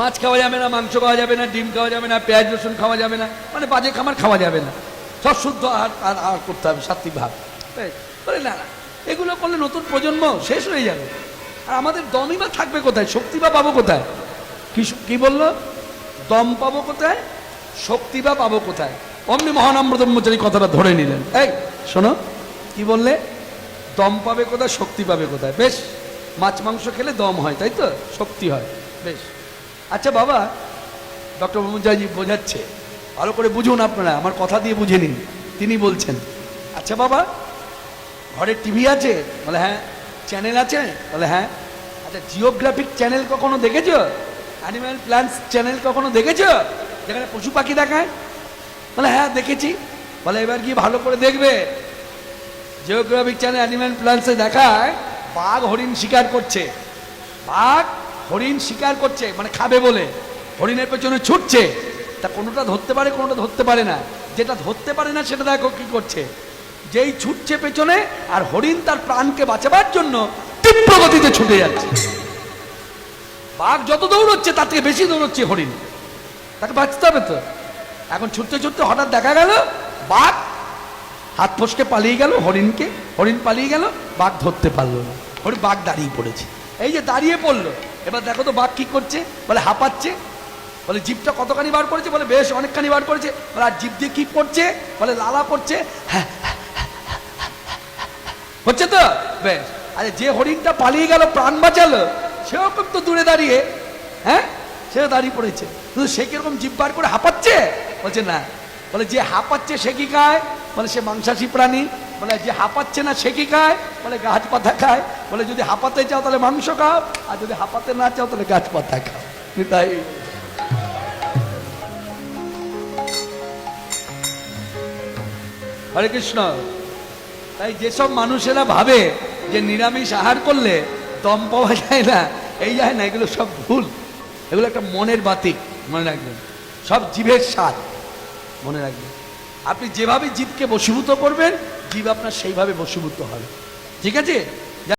মাছ খাওয়া যাবে না, মাংস খাওয়া যাবে না, ডিম খাওয়া যাবে না, পেঁয়াজ, রসুন খাওয়া যাবে না মানে বাজে খাবার খাওয়া যাবে না। সব শুদ্ধ আহার, আর আহার করতে হবে, সাত্বিক ভাব। বলে না না, এগুলো করলে নতুন প্রজন্ম শেষ হয়ে যাবে। আর আমাদের দমই বা থাকবে কোথায়? শক্তি বা পাবো কোথায়? কি কি বলল? দম পাবো কোথায়? শক্তি বা পাবো কোথায়? অমনি মহানাম্র ব্রহ্মচারী কথাটা ধরে নিলেন। এই, শোনো, কি বললে? দম পাবে কোথায়? শক্তি পাবে কোথায়? বেশ, মাছ মাংস খেলে দম হয়, তাই তো? শক্তি হয়। বেশ। আচ্ছা বাবা, ডক্টর ব্রহ্মচারী বোঝাচ্ছে। ভালো করে বুঝুন আপনারা, আমার কথা দিয়ে বুঝে নিন। তিনি বলছেন আচ্ছা বাবা, ঘরে টিভি আছে? বলে হ্যাঁ। চ্যানেল আছে? বলে হ্যাঁ। আচ্ছা জিওগ্রাফিক চ্যানেল কখনো দেখেছ? অ্যানিম্যাল প্ল্যান্টস চ্যানেল কখনো দেখেছ? যেখানে পশু পাখি দেখায়? বলে হ্যাঁ দেখেছি। বলে, এবার গিয়ে ভালো করে দেখবে। জিওগ্রাফিক চ্যানেল অ্যানিম্যাল প্ল্যান্টসে দেখায়, বাঘ হরিণ শিকার করছে। বাঘ হরিণ শিকার করছে মানে খাবে বলে। হরিণের পেছনে ছুটছে। তা কোনোটা ধরতে পারে, কোনোটা ধরতে পারে না। যেটা ধরতে পারে না, সেটা দেখো কি করছে। যেই ছুটছে পেছনে, আর হরিণ তার প্রাণকে বাঁচাবার জন্য তীব্র গতিতে ছুটে যাচ্ছে। বাঘ যত দৌড়চ্ছে, তার থেকে বেশি দৌড়চ্ছে হরিণ। তাকে বাঁচতে হবে তো। এখন ছুটতে ছুটতে হঠাৎ দেখা গেল, বাঘ হাত ফসকে পালিয়ে গেল হরিণকে। হরিণ পালিয়ে গেল, বাঘ ধরতে পারল না। হরিণ বাঘ দাঁড়িয়ে পড়েছে। এই যে দাঁড়িয়ে পড়ল এবার দেখো তো বাঘ কি করছে? বলে হাঁপাচ্ছে। বলে জিপটা কতখানি বার করেছে? বলে বেশ অনেকখানি বার করেছে। বলে, আর জিপ দিয়ে কি করছে? বলে, লালা পড়ছে হচ্ছে তো? বেশ। আরে যে হরিণটা পালিয়ে গেল, প্রাণ বাঁচালো, সেও কিন্তু দূরে দাঁড়িয়ে হ্যাঁ? সেও দাঁড়িয়ে পড়েছে। কিন্তু সে কীরকম জিভ বার করে হাঁপাচ্ছে? বলছে, না। বলে, যে হাঁপাচ্ছে সে কি খায়? বলে, সে মাংসাশী প্রাণী। বলে, যে হাঁপাচ্ছে না সে কি খায়? বলে, গাছ পাতা খায়। বলে, যদি হাঁপাতে চাও তাহলে মাংস খাও, আর যদি হাঁপাতে না চাও তাহলে গাছ পাতা খাও। তাই হরে কৃষ্ণ। তাই যেসব মানুষেরা ভাবে যে নিরামিষ আহার করলে দম পাওয়া যায় না, এই যায় না, এগুলো সব ভুল। এগুলো একটা মনের বাতিক, মনে রাখবেন। সব জীবের স্বাদ, মনে রাখবেন। আপনি যেভাবে জীবকে বশীভূত করবেন জীব আপনার সেইভাবে বশীভূত হবে। ঠিক আছে?